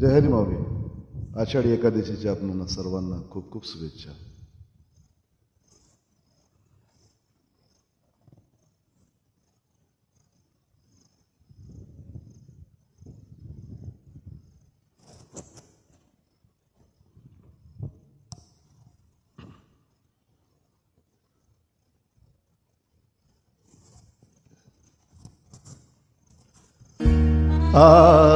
जय हरी माऊली. आषाढी एकादशीच्या आपण सर्वांना खूप खूप शुभेच्छा. आ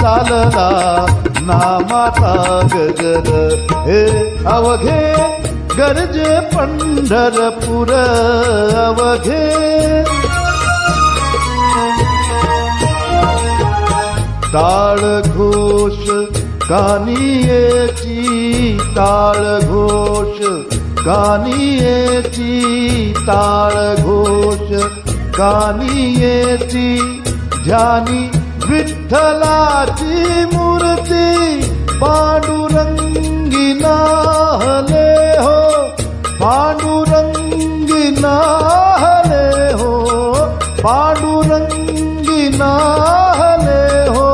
चालला नामाचा गगन हे अवघे गरजे पंढरपुर अवघे. टाळ घोष कानियेची टाळ घोष कानियेची टाळ घोष कानियेची ध्यानी विठ्ठलाची मूर्ती पांडुरंगी नाहले हो पांडुरंगी नाहले हो पांडुरंगी नाहले हो।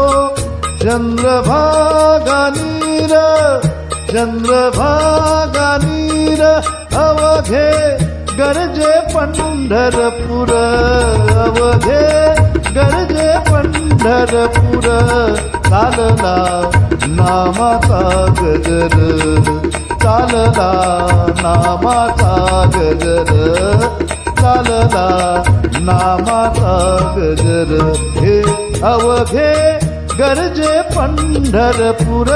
चंद्रभागा नीर अवघे गरजे पंढरपुर अवघे गरजे पंढरपुर चालला नामाचा गजर. चालला नामाचा गजर. चालला नामाचा गजर. हे अवघे गरजे पंढरपुर.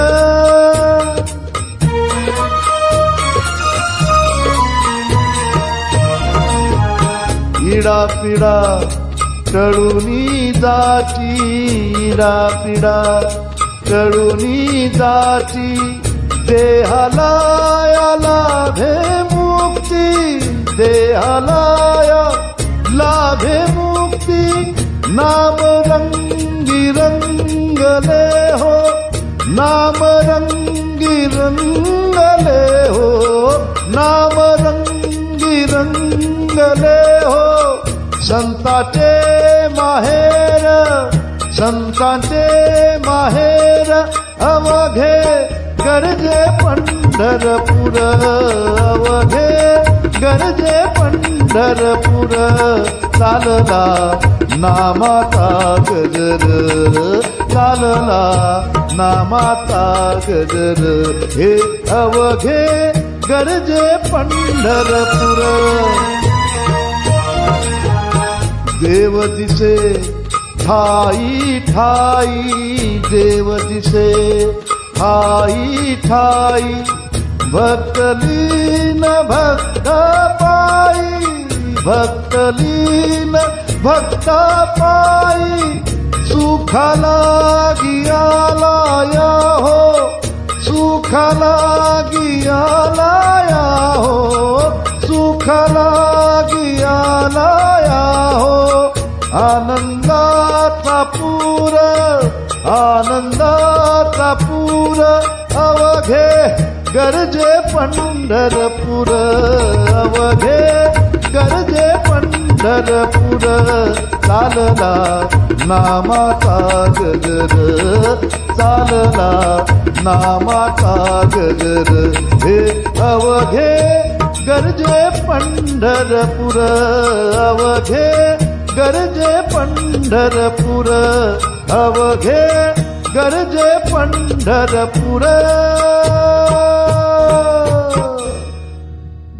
इडा पिडा कळुनी जाची रापिडा कळुनी टळूनी जाची देहाला लाभे मुक्ती देहाला लाभे मुक्ती नाम रंगी रंगले हो नाम रंगी रंगले हो नाम रंगी रंगले हो संताचे माहेर संतांचे माहेर अवघे गरजे पंढरपूर अवघे गरजे पंढरपूर चालला नामाता गजर चालला नामाता गजर हे अवघे गरजे पंढरपूर. देव दिसे ठाई ठाई देव दिसे ठाई ठाई भक्तलीन भक्त पायी भक्तलीन भक्त पायी सुखाला गियालाया हो सुखाला आनंदाचा पूर आनंदाचा पूर अवघे गरजे पंढरपूर अवघे गरजे पंढरपूर चालला नामाचा गजर चालला नामाचा गजर हे अवघे गरजे पंढरपूर अवघे गरजे पंढरपूर अवघे गरजे पंढरपूर.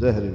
जय हरी